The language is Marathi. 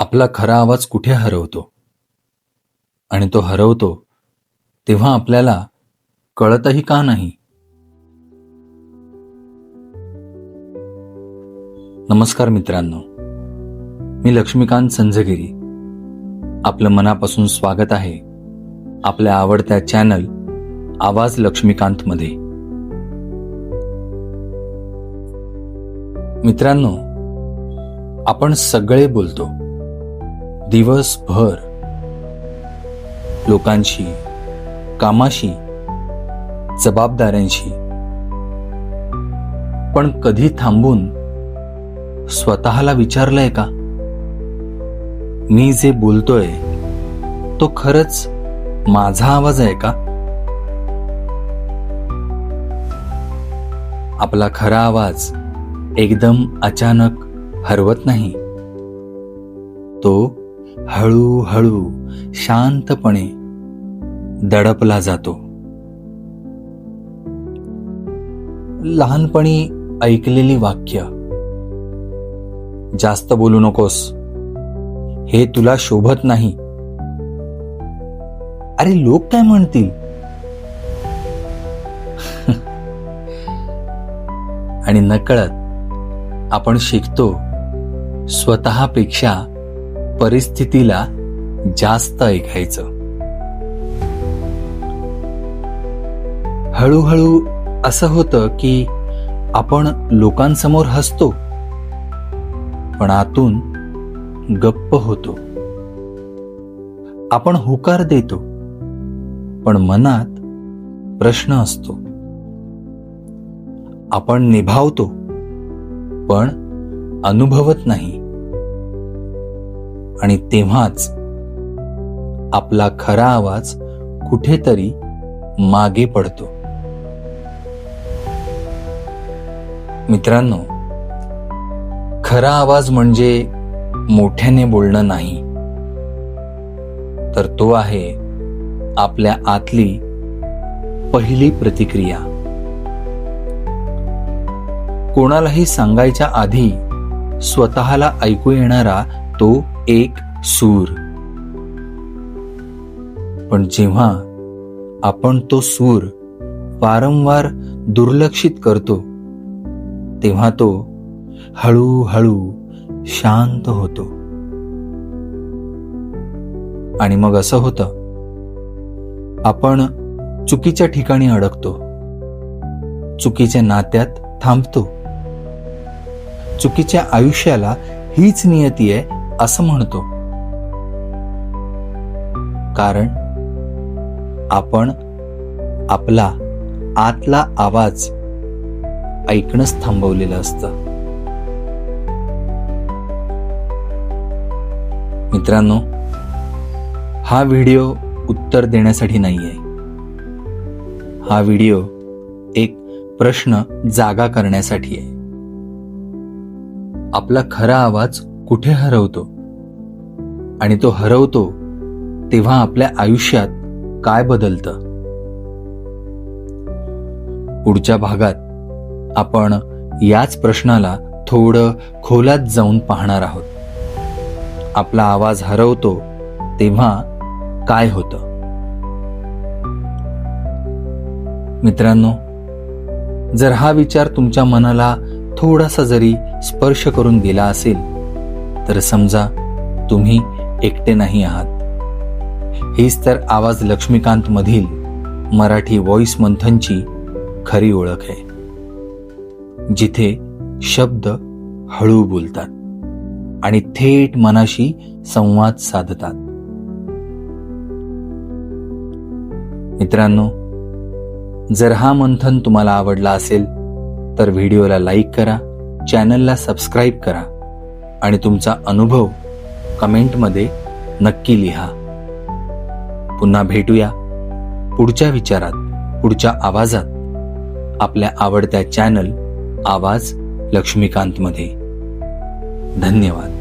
आपला खरा आवाज कुठे हरवतो? आणि तो हरवतो तेव्हा आपल्याला कळतही का नाही? नमस्कार मित्रांनो. मी लक्ष्मीकांत संझगिरी आपलं मनापासून स्वागत आहे आपल्या आवडत्या चॅनल आवाज लक्ष्मीकांत मध्ये. मित्रांनो आपण सगळे बोलतो. दिवसभर लोकांशी कामाशी जबाबदाऱ्यांशी पण कधी थांबून स्वतःला विचारलंय का? मी जे बोलतोय तो खरंच माझा आवाज आहे का? आपला खरा आवाज एकदम अचानक हरवत नाही. तो हळूहळू शांतपणे दडपला जातो. लहानपणी ऐकलेली वाक्य जास्त बोलू नकोस हे तुला शोभत नाही. अरे लोक काय म्हणतील? आणि नकळत आपण शिकतो स्वतःपेक्षा परिस्थितीला जास्त ऐकायचं. हळूहळू असं होतं की आपण लोकांसमोर हसतो पण आतून गप्प होतो. आपण होकार देतो पण मनात प्रश्न असतो. आपण निभावतो पण अनुभवत नाही. आणि तेव्हाच आपला खरा आवाज कुठेतरी मागे पडतो. मित्रांनो खरा आवाज म्हणजे मोठ्याने बोलणं नाही तर तो आहे आपल्या आतली पहिली प्रतिक्रिया. कोणालाही सांगायच्या आधी स्वतःला ऐकू येणारा तो एक सूर. पण जेव्हा आपण तो सूर वारंवार दुर्लक्षित करतो तेव्हा तो हळूहळू शांत होतो. आणि मग असं होतं आपण चुकीच्या ठिकाणी अडकतो. चुकीच्या नात्यात थांबतो. चुकीच्या आयुष्याला हीच नियती आहे असं म्हणतो. कारण आपण आपला आतला आवाज ऐकणंच थांबवलेलं असतं. मित्रांनो हा व्हिडिओ उत्तर देण्यासाठी नाहीये. हा व्हिडिओ एक प्रश्न जागा करण्यासाठी आहे. आपला खरा आवाज कुठे हरवतो? आणि तो हरवतो तेव्हा आपल्या आयुष्यात काय बदलतं? पुढच्या भागात आपण याच प्रश्नाला थोडं खोलात जाऊन पाहणार आहोत. आपला आवाज हरवतो तेव्हा काय होतं? मित्रांनो जर हा विचार तुमच्या मनाला थोडासा जरी स्पर्श करून गेला असेल तर समजा तुम्ही एकटे नाही आहात. हीच तर आवाज लक्ष्मीकांत मधील मराठी व्हॉइस मंथनची खरी ओळख आहे. जिथे शब्द हळू बोलतात आणि थेट मनाशी संवाद साधतात. मित्रांनो जर हा मंथन तुम्हाला आवडला असेल तर व्हिडिओला लाईक करा चॅनलला सबस्क्राईब करा. आणि तुमचा अनुभव कमेंटमध्ये नक्की लिहा. पुन्हा भेटूया पुढच्या विचारात पुढच्या आवाजात आपल्या आवडत्या चॅनल आवाज लक्ष्मीकांतमध्ये. धन्यवाद.